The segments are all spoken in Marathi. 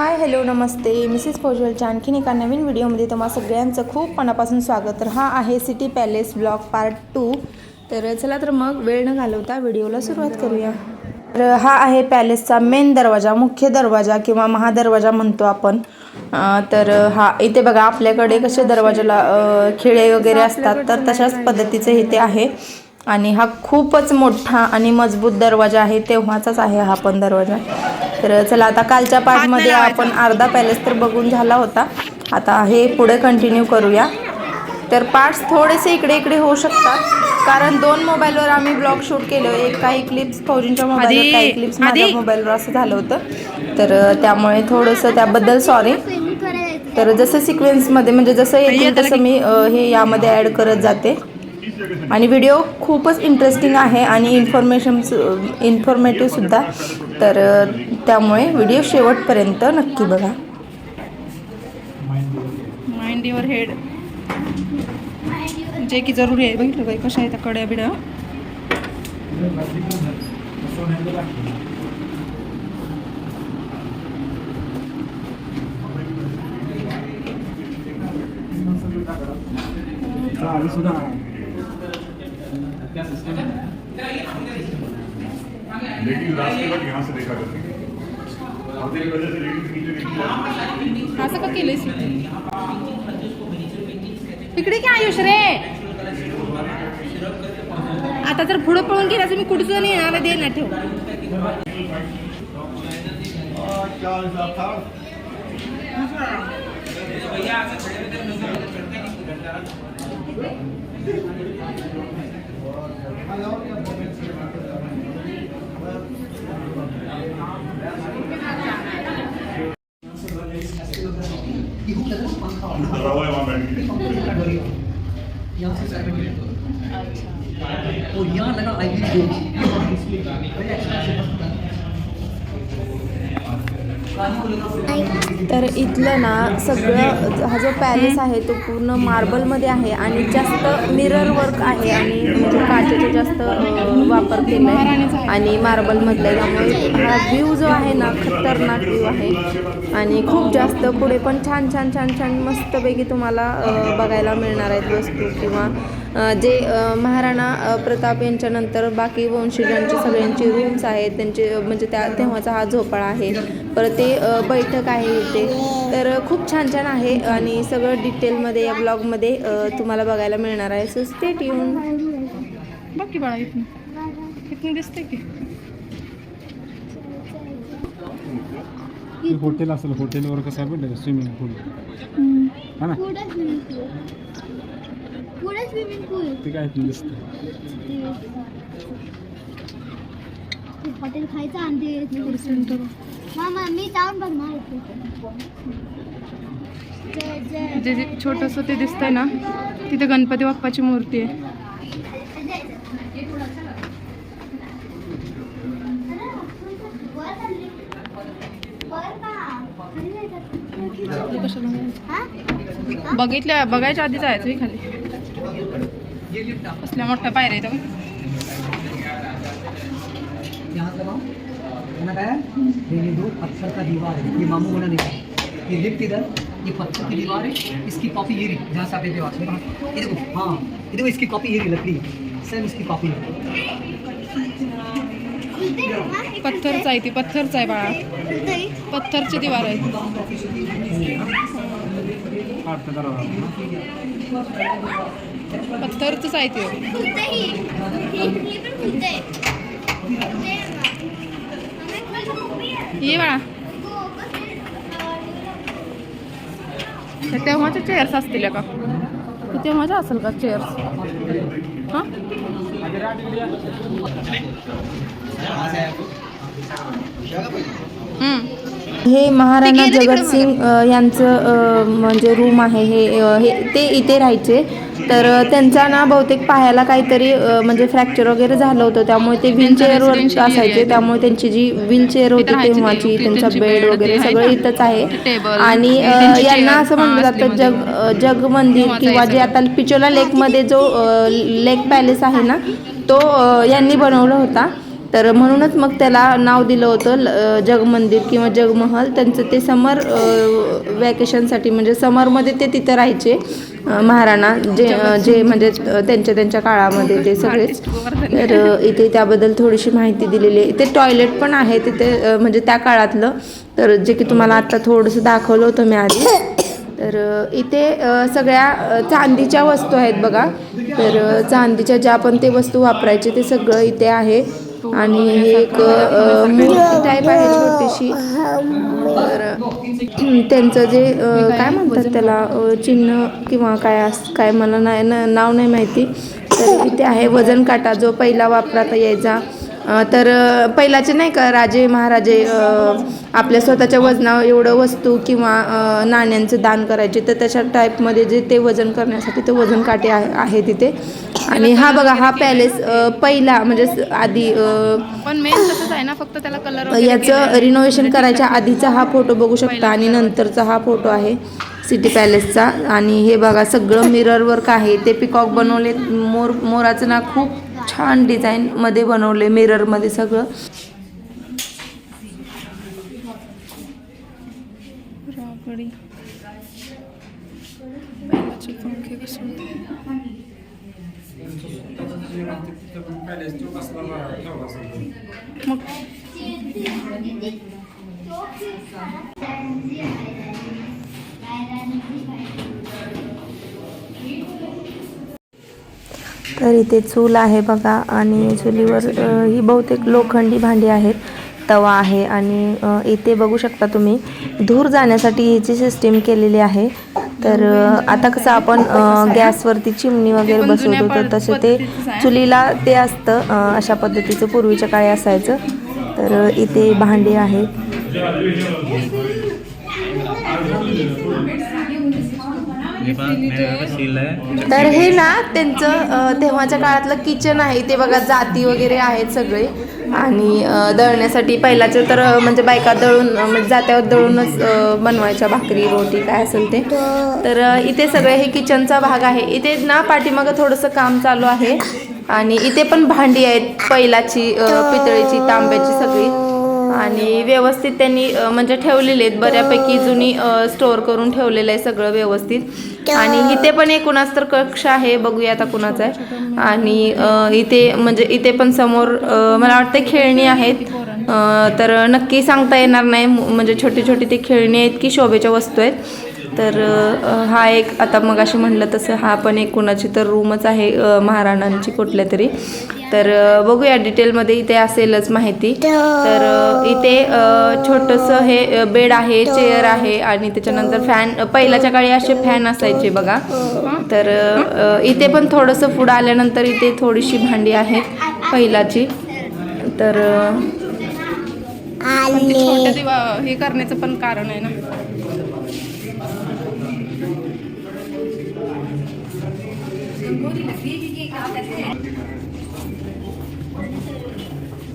हाय हॅलो नमस्ते. मिसेस फौजलच्या आणखीन एका नवीन व्हिडिओमध्ये तुम्हा सगळ्यांचं खूप मनापासून स्वागत. तर हा आहे city palace blog part two. तर चला तर मग वेळ न घालवता व्हिडिओला सुरुवात करूया. तर हा आहे पॅलेसचा मेन दरवाजा मुख्य दरवाजा किंवा महादरवाजा म्हणतो आपण. तर हा इथे बघा आपल्याकडे कसे दरवाजाला खिळे वगैरे असतात तर तशाच पद्धतीचं इथे आहे. आणि हा खूपच मोठा आणि मजबूत दरवाजा आहे तेव्हाचाच आहे हा पण दरवाजा. तर चला आता कालच्या पार्टमध्ये आपण अर्धा पॅलेस तर बघून झाला होता. आता हे पुढे कंटिन्यू करूया. तर पार्ट्स थोडेसे इकडे इकडे होऊ शकतात. कारण दोन मोबाईलवर आम्ही ब्लॉग शूट केलं. एक काही क्लिप्स फौजींच्या मोबाईलवर काही क्लिप्स माझ्या मोबाईलवर असं झालं होतं. तर त्यामुळे थोडंसं त्याबद्दल सॉरी तर जसं सिक्वेन्समध्ये म्हणजे जसं येईल तसं मी हे यामध्ये ॲड करत जाते. आणि व्हिडिओ खूपच इंटरेस्टिंग आहे आणि इन्फॉर्मेशन इन्फॉर्मेटिव्ह सुद्धा. तर त्यामुळे व्हिडिओ शेवटपर्यंत नक्की बघा. माइंड युअर हेड जे की जरुरी आहे. बघितलं बाई कशा आहेत कड्या बिड्या? लेकिन असं का केलंयस तिकडे काय आयुष रे? आता जर पुढं पळून गेल्याचं मी कुठचं नाही येणार दे ना ठेव भैया यहाँ से और यहाँ लगा आई वी तर इथलं ना सगळं हा जो पॅलेस आहे तो पूर्ण मार्बलमध्ये आहे आणि जास्त मिरर वर्क आहे आणि म्हणजे काचेचा जास्त वापर केला आहे आणि मार्बलमधला त्यामुळे हा व्ह्यू जो आहे ना खतरनाक व्ह्यू आहे. आणि खूप जास्त पुढे पण छान छान छान छान मस्तपैकी तुम्हाला बघायला मिळणार आहेत वस्तू. किंवा जे महाराणा प्रताप यांच्यानंतर बाकी वंशजांची सगळ्यांची रूम्स आहेत. त्यांचे म्हणजे त्या तेव्हाचा हा झोपाळा आहे. परत ते बैठक आहे इथे. तर खूप छान छान आहे. आणि सगळं डिटेलमध्ये या ब्लॉगमध्ये तुम्हाला बघायला मिळणार आहे. सो स्टेट येऊन बघ की बाळा इथून. इथून दिसते की. ते हॉटेल असेल हॉटेलवर कसं आहे पण स्विमिंग पूल हा ना? पुढे स्विमिंग पूल पुढे स्विमिंग पूल ते काय इथून दिसतं हॉटेल खायचं आणि मामा मी जाऊन बघणार जे छोटंसं ते दिसतंय ना तिथे गणपती बाप्पाची मूर्ती आहे. बघितल्या बघायच्या आधी जायचं हे खाली. असल्या मोठ्या पायऱ्या आहेत ये दो पत्थर दीवार ये ये पत्थर की दीवार है इसकी कॉपी ये रही जहाँ से आप ये देखो हाँ ये देखो इसकी कॉपी ये रही लकड़ी सेम इसकी कॉपी पत्थरचा आहे ती पत्थरचा आहे बाळा. पत्थरची दिवार आहे. पत्थरच आहे ते ये बाळा त्या तेव्हाच्या चेअर्स असतील का ते तेव्हाच्या असेल का चेअर्स हां हे महाराणा जगतसिंग यांचं म्हणजे रूम आहे हे हे ते इथे राहायचे तर त्यांचा ना बहुतेक पायाला काहीतरी म्हणजे फ्रॅक्चर वगैरे झालं होतं त्यामुळे ते व्हीलचेअरवर असायचे. त्यामुळे त्यांची जी व्हीलचेअर होती. तेव्हाची त्यांचा बेड वगैरे सगळं. इथंच आहे आणि यांना असं म्हणलं जातं. जग जग मंदिर किंवा जे. आता पिचोला लेकमध्ये जो लेक पॅलेस आहे ना तो यांनी बनवला होता तर म्हणूनच मग त्याला नाव दिलं होतं ल- जगमंदिर किंवा जगमहल. त्यांचं ते समर वॅकेशनसाठी म्हणजे समरमध्ये ते तिथं राहायचे महाराणा. जे जे म्हणजे त्यांच्या त्यांच्या काळामध्ये ते सगळेच. तर इथे त्याबद्दल थोडीशी माहिती दिलेली आहे. इथे टॉयलेट पण आहे तिथे म्हणजे त्या काळातलं. तर जे की तुम्हाला आत्ता थोडंसं दाखवलं होतं मी आधी. तर इथे सगळ्या चांदीच्या वस्तू आहेत बघा. तर चांदीच्या ज्या पण ते वस्तू वापरायचे ते सगळं इथे आहे. आणि हे एक मूर्ती टाईप आहे छोटीशी. तर त्यांचं जे काय म्हणतात त्याला चिन्ह किंवा काय अस काय मला नाही ना नाव नाही माहिती. तर इथे आहे वजन काटा जो पहिला वापरात यायचा. तर पहिलाचे नाही का राजे महाराजे आपल्या स्वतःच्या वजनावर एवढं वस्तू किंवा नाण्यांचं दान करायचे तर त्याच्या टाईपमध्ये जे ते वजन करण्यासाठी ते वजन काटे आहे तिथे. आणि हा बघा हा पॅलेस पहिला म्हणजे आधी पण मेन तसंच आहे ना फक्त त्याला कलर याचं रिनोव्हेशन करायच्या आधीचा हा फोटो बघू शकता आणि नंतरचा हा फोटो आहे सिटी पॅलेसचा आणि हे बघा सगळं मिरर वर्क आहे. ते पिकॉक बनवले मोर मोराचं ना खूप छान डिझाईनमध्ये बनवले मिररमध्ये सगळं. राबडी. पंखे मग तर इथे चूल आहे बघा आणि चुलीवर ही बहुतेक लोखंडी भांडी आहेत तवा आहे आणि इथे बघू शकता तुम्ही धूर जाण्यासाठी ह्याची सिस्टीम केलेली आहे. तर आता कसं आपण गॅसवरती चिमणी वगैरे बसवतो तर तसे ते. चुलीला ते असतं अशा पद्धतीचं पूर्वीच्या काळी असायचं. तर इथे भांडी आहेत. तर हे ना त्यांचं तेव्हाच्या काळातलं किचन आहे ते बघा जाती वगैरे आहेत सगळे. आणि दळण्यासाठी पहिल्याचे तर म्हणजे बायका दळून म्हणजे जात्यावर दळूनच बनवायच्या भाकरी रोटी काय असेल ते. तर इथे सगळे हे किचनचा भाग आहे. इथे ना पाठीमागं थोडंसं काम चालू आहे. आणि इथे पण भांडी आहेत पहिलाची पितळेची तांब्याची सगळी. आणि व्यवस्थित त्यांनी म्हणजे ठेवलेले आहेत. बऱ्यापैकी जुनी स्टोअर करून ठेवलेलं आहे सगळं व्यवस्थित. आणि इथे पण एक कुणाच तर कक्ष आहे बघूया आता कुणाचा आहे. आणि इथे म्हणजे इथे पण समोर मला वाटतं खेळणी आहेत. तर नक्की सांगता येणार नाही. म्हणजे छोटी छोटी ते खेळणी आहेत की शोभेच्या वस्तू आहेत. तर हा एक आता मग अशी म्हणलं तसं हा पण एक कुणाची तर रूमच आहे महाराणांची कुठल्या तरी. तर बघूया डिटेलमध्ये इथे असेलच माहिती. तर इथे छोटंसं हे बेड आहे चेअर आहे आणि त्याच्यानंतर फॅन पहिल्याच्या काळी असे फॅन असायचे बघा. तर इथे पण थोडंसं पुढं आल्यानंतर इथे थोडीशी भांडी आहेत पहिलाची. तर हे करण्याचं पण कारण आहे ना.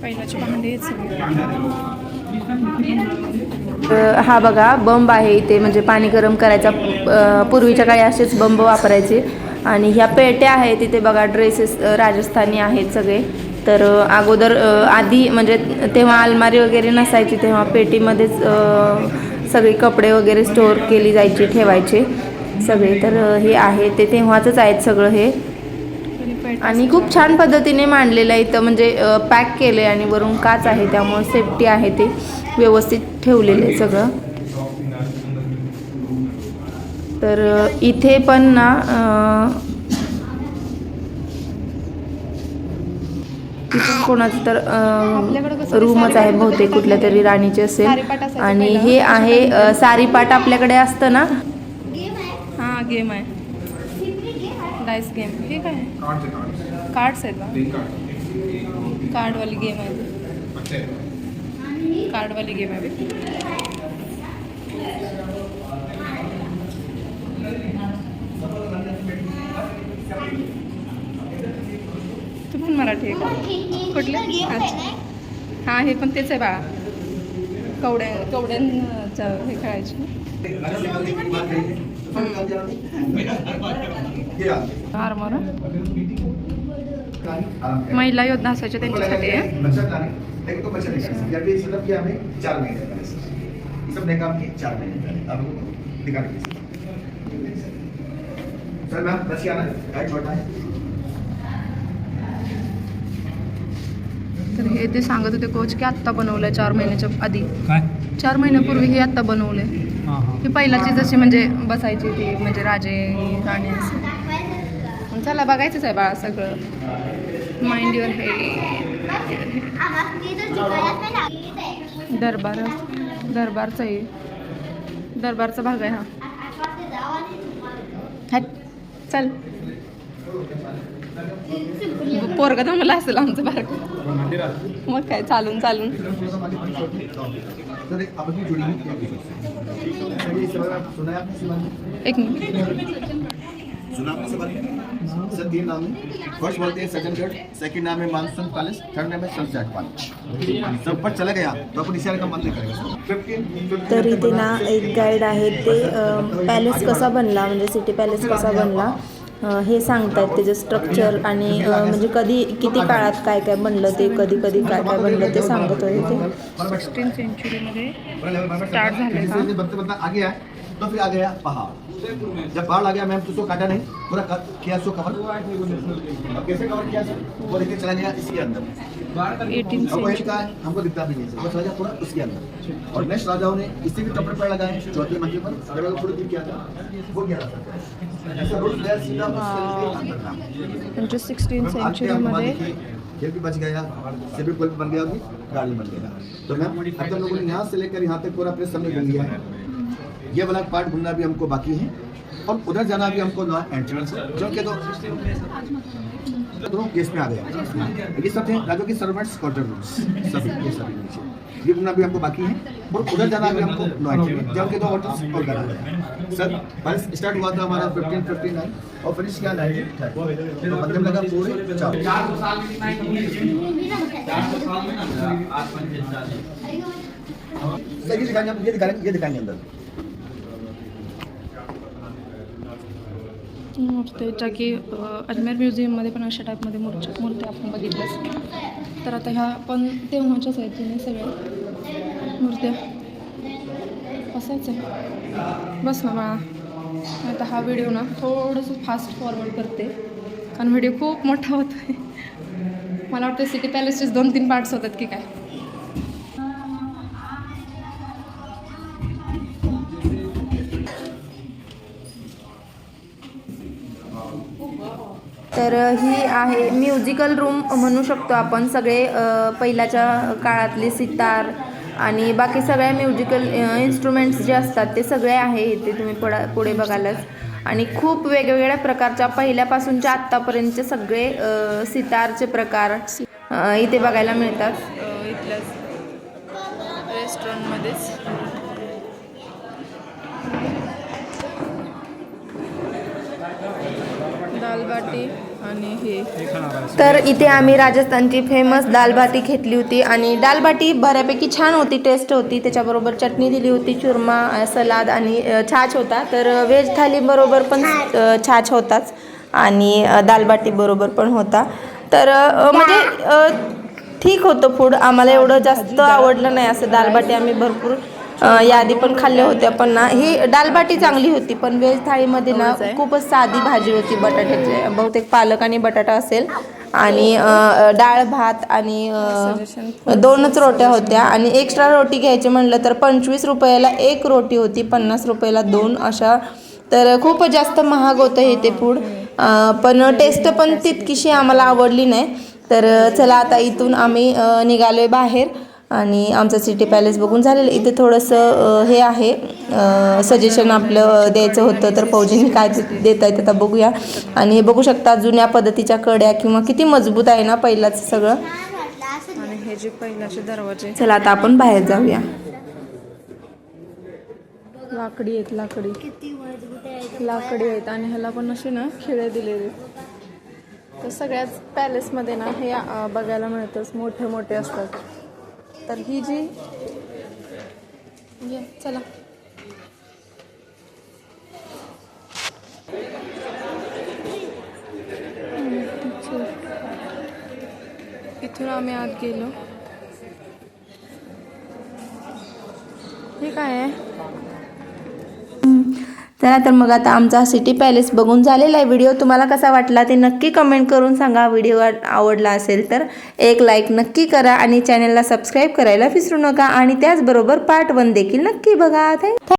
पहिल्याची भांडी हा बघा बंब आहे इथे म्हणजे पाणी गरम करायचा पूर्वीच्या काळी असेच बंब वापरायचे. आणि ह्या पेट्या आहेत तिथे बघा ड्रेसेस राजस्थानी आहेत सगळे. तर अगोदर आधी म्हणजे तेव्हा अलमारी वगैरे नसायची तेव्हा पेटीमध्येच सगळे कपडे वगैरे स्टोअर केली जायची ठेवायचे सगळे. तर हे आहे ते तेव्हाचंच आहेत सगळं हे. आणि खूप छान पद्धतीने मांडलेलं आहे इथं. म्हणजे पॅक केलं आहे आणि वरून काच आहे त्यामुळे सेफ्टी आहे ते. व्यवस्थित ठेवलेलं आहे सगळं. तर इथे पण ना कोणाचं तर रूमच आहे बहुतेक कुठल्या तरी राणीचे असेल. आणि. हे आहे सारीपाट आपल्याकडे असतं ना. हा गेम आहे. डायस गेम काय? आहे कार्ड्स आहेत का कार्डवाली गेम आहे. कार्डवाली गेम आहे. तू पण मराठी आहे का? कुठले? अच्छा. हां हे पण तेच आहे बाळा. कवड्या कवड्यांचं हे खेळायचे. आरमोर महिला योद्धा असायच्या त्यांच्यासाठी है? तर हे ते सांगत होते कोच की आत्ता बनवलंय चार महिन्याच्या आधी. काय? चार महिन्यापूर्वी हे आत्ता बनवलंय. हां पहिलाची जशी म्हणजे बसायची ती म्हणजे राजे राणी असं चला बघायचंच आहे बाळा सगळं. माइंड युअर हे दरबार दरबारचा आहे दरबारचा भाग आहे हा. चल. सिंपल पोरगा असेल आमचं बारक. मग काय चालून चालून. एक मिनिट. सुना आपने सेवा सर तीन नाम है। फर्स्ट बोलते हैं सज्जनगढ़ सेकंड नाम है मानसून पैलेस थर्ड नाम है सनसेट पैलेस सब पर चले गया तो अपन इशारे का नहीं करेगा तर इथे ना एक गाईड आहे ते पॅलेस कसा बनला म्हणजे सिटी पॅलेस कसा बनला हे सांगतायत त्याचं स्ट्रक्चर आणि म्हणजे कधी किती काळात काय काय बनलं ते कधी कधी काय काय बनलं ते सांगत होते ते सिक्स्टीन सेंचुरीमध्ये स्टार्ट झाले गया तो फिर आ गया पहाड़। जब पहाड़ आ गया मैम तो उसको काटा नहीं पूरा क- किया उसको कवर कैसे कवर किया वो लेके चला गया इसके अंदर। हमको दिखता भी नहीं वो चला गया पूरा उसके अंदर। और नेक्स्ट राजाओं ने इससे भी कपड़े पर लगाए चौथे मंजिल पर वो किया था वो किया था। गया सिक्स्टीन खेल भी बच गया से भी पुल बन गया अभी गाड़ी बन गया। तो मैम तो लोगों ने यहाँ से लेकर यहाँ तक पूरा अपने समय लिया है। ये वाला पार्ट घूमना भी हमको बाकी है। और उधर जाना भी हमको नया एंट्रेंस है। जो कि तो दोनों केस में आ गया। ये सब थे राजो की सर्वेंट्स क्वार्टर रूम्स सभी ये सभी नीचे। ये घूमना भी हमको बाकी है। और उधर जाना भी हमको नो एंट्री जब के दो होटल्स और करा गया सर पहले स्टार्ट हुआ था हमारा फिफ्टीन फिफ्टी नाइन और फिनिश किया थर्टी तो मध्यम लगा पूरे चार। सर ये दिखाएँगे हम ये दिखाएँगे ये दिखाएंगे ज्या की अजमेर म्युझियममध्ये पण अशा टाईपमध्ये मूर्ती मूर्ती आपण बघितल्यास तर आता ह्या पण तेव्हाच्याच आहेत जुने सगळ्या मूर्त्या. असायचं आहे. बस ना बाळा. आता हा व्हिडिओ ना थोडंसं फास्ट फॉरवर्ड करते. कारण व्हिडिओ खूप मोठा होतो आहे मला वाटतं सिटी पॅलेसचेच दोन तीन पार्ट्स होतात की काय. तर ही आहे म्युझिकल रूम म्हणू शकतो आपण सगळे पहिल्याच्या काळातले सितार आणि बाकी सगळ्या म्युझिकल इन्स्ट्रुमेंट्स जे असतात ते सगळे आहे इथे तुम्ही पुढा पुढे बघालच. आणि खूप वेगवेगळ्या प्रकारच्या पहिल्यापासूनच्या आत्तापर्यंतचे सगळे सितारचे प्रकार इथे बघायला मिळतात. इथल्याच रेस्टॉरंटमध्येच. दालबाटी. आणि हे. तर इथे आम्ही राजस्थानची फेमस दालबाटी घेतली होती आणि दालबाटी बऱ्यापैकी छान होती टेस्ट होती. त्याच्याबरोबर चटणी दिली होती चुरमा सलाद आणि अ, छाछ होता. तर व्हेज थालीबरोबर पण अ, छाछ होताच आणि दालबाटी बरोबर पण होता. तर अ, म्हणजे अ, ठीक होतं फूड आम्हाला एवढं जास्त आवडलं नाही असं दालबाटी आम्ही भरपूर यादी पण खाल्ल्या होत्या पण ना ही दालबाटी चांगली होती पण व्हेज थाळीमध्ये ना खूपच साधी भाजी होती बटाट्याची. बहुतेक पालक आणि बटाटा असेल आणि डाळ भात आणि दोनच रोट्या होत्या आणि एक्स्ट्रा रोटी घ्यायची म्हणलं तर पंचवीस रुपयाला एक रोटी होती पन्नास रुपयाला दोन अशा. तर खूप जास्त महाग होतं हे ते फूड. पण टेस्ट पण तितकीशी आम्हाला आवडली नाही. तर चला आता इथून आम्ही अ, निघालोय बाहेर. आणि आमचं सिटी पॅलेस बघून झालेलं इथे थोडंसं हे आहे सजेशन आपलं द्यायचं होतं तर फौजींनी काय देत आहेत आता बघूया. आणि हे बघू शकता जुन्या पद्धतीच्या कड्या किंवा किती मजबूत आहे ना पहिलाच सगळं. आणि हे जे पहिल्याचे दरवाजे. चला आता आपण बाहेर जाऊया. लाकडी आहेत लाकडी. किती मजबूत आहे लाकडी आहेत आणि ह्याला पण असे ना खिळे दिलेले. तर सगळ्याच पॅलेसमध्ये ना हे बघायला मिळतंच. मोठे मोठे असतात. तर ही जी। ये चला। हम्म, अच्छा. इथून आम्ही आत गेलो हे? काय आहे चला तर मग आता आमचा सिटी पॅलेस बघून झालेला आहे. व्हिडिओ तुम्हाला कसा वाटला ते नक्की कमेंट करून सांगा. व्हिडिओ आवडला असेल तर एक लाईक नक्की करा आणि चॅनलला सबस्क्राईब करायला विसरू नका. आणि त्याचबरोबर पार्ट वन देखील नक्की बघा. थँक